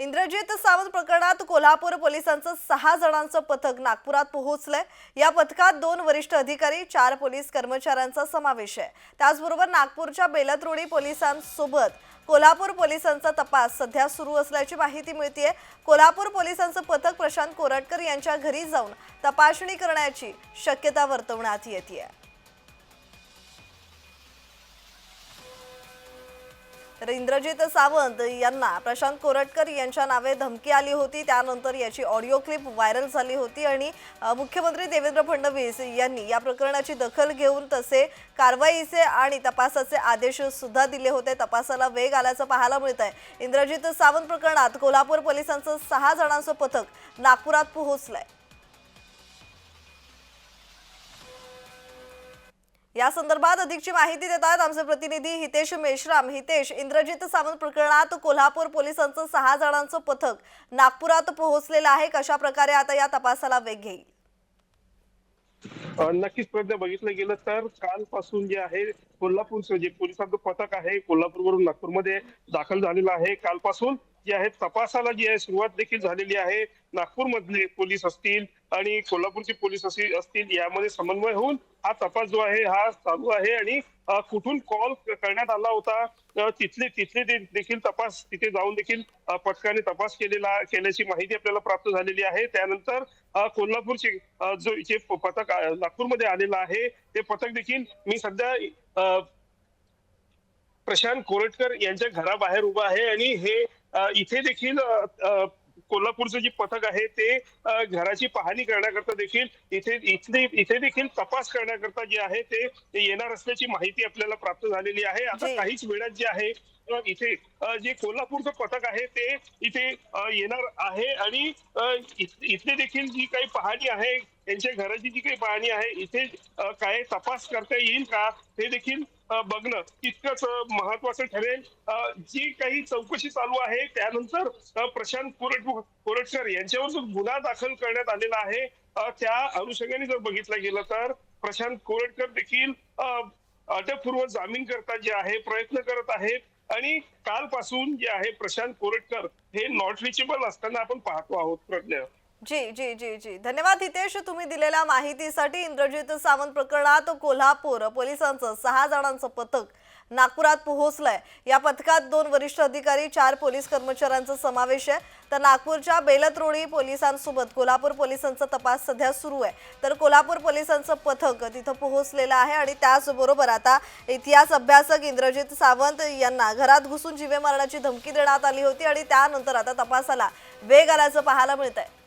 इंद्रजित सावंत प्रकरणात कोल्हापूर पोलिसांचं सहा जणांचं पथक नागपुरात पोहोचलंय. या पथकात दोन वरिष्ठ अधिकारी चार पोलीस कर्मचाऱ्यांचा समावेश आहे. त्याचबरोबर नागपूरच्या बेलत्रोडी पोलिसांसोबत कोल्हापूर पोलिसांचा तपास सध्या सुरू असल्याची माहिती मिळतीये. कोल्हापूर पोलिसांचं पथक प्रशांत कोरटकर यांच्या घरी जाऊन तपासणी करण्याची शक्यता वर्तवण्यात येते तर इंद्रजित सावंत यांना प्रशांत कोरटकर यांच्या नावे धमकी आली होती. त्यानंतर याची ऑडिओ क्लिप व्हायरल झाली होती आणि मुख्यमंत्री देवेंद्र फडणवीस यांनी या प्रकरणाची दखल घेऊन तसे कारवाईचे आणि तपासाचे आदेश सुद्धा दिले होते. तपासाला वेग आल्याचं पाहायला मिळत आहे इंद्रजित सावंत प्रकरणात कोल्हापूर पोलिसांचं सहा जणांचं पथक नागपुरात पोहोचलंय. या संदर्भात अधिकची माहिती देत आहेत आमचे प्रतिनिधी हितेश मेश्राम. हितेश इंद्रजित सावंत प्रकरणात कोल्हापूर पोलिसांचं सहा जणांचं पथक नागपुरात पोहोचलेलं आहे. कशा प्रकारे आता या तपासाला वेग घेईल? नक्कीच प्रयत्न बघितलं गेलं तर कालपासून जे आहे कोल्हापूरचं जे पोलिसांचं पथक आहे कोल्हापूरवरून नागपूरमध्ये दाखल झालेलं आहे. कालपासून जे आहे तपासाला जी आहे सुरुवात देखील झालेली आहे. नागपूर मधले पोलीस असतील आणि कोल्हापूरची पोलीस अशी असतील यामध्ये समन्वय होऊन हा तपास जो आहे हा चालू आहे आणि कुठून कॉल करण्यात आला होता तिथले तिथले देखील तपास तिथे जाऊन देखील पथकाने तपास केलेला केल्याची माहिती आपल्याला प्राप्त झालेली आहे. त्यानंतर कोल्हापूरचे जो जे पथक नागपूरमध्ये आलेलं आहे ते पथक देखील मी सध्या प्रशांत कोरटकर यांच्या घराबाहेर उभा आहे आणि हे इथे देखील कोल्हापूरचं जे पथक आहे ते घराची पाहणी करण्याकरता देखील इथे इथले इथे देखील तपास करण्याकरता जे आहे ते येणार असल्याची माहिती आपल्याला प्राप्त झालेली आहे आता. काहीच वेळात जे आहे इथे जे कोल्हापूरचं पथक आहे ते इथे येणार आहे आणि इथ- इथले देखील जी काही पाहणी आहे त्यांच्या घराची जी काही पाहणी आहे इथे काय तपास करता येईल का? हे देखील बघणं तितकंच महत्वाचं ठरेल. जी काही चौकशी चालू आहे त्यानंतर प्रशांत कोरट कोरटकर यांच्यावर जो गुन्हा दाखल करण्यात आलेला आहे. त्या अनुषंगाने जर बघितलं गेलं तर प्रशांत कोरटकर देखील अटकपूर्व जामीन करता जे आहे प्रयत्न करत आहेत. आणि कालपासून जे आहे प्रशांत कोरटकर हे नॉट रिचेबल असताना आपण पाहतो आहोत प्रज्ञा. जी जी जी जी. धन्यवाद हितेश तुम्ही दिलेल्या माहितीसाठी इंद्रजित सावंत प्रकरणात कोल्हापूर पोलिसांचं सहा जणांचं पथक नागपुरात पोहोचलंय. या पथकात दोन वरिष्ठ अधिकारी चार पोलीस कर्मचाऱ्यांचा समावेश आहे. तर नागपूरच्या बेलत्रोडी पोलिसांसोबत कोल्हापूर पोलिसांचा तपास सध्या सुरू आहे. तर कोल्हापूर पोलिसांचं पथक तिथं पोहोचलेलं आहे आणि त्याचबरोबर आता इतिहास अभ्यासक इंद्रजित सावंत यांना घरात घुसून जीवे मारण्याची धमकी देण्यात आली होती आणि त्यानंतर आता तपासाला वेग आल्याचं पाहायला मिळत आहे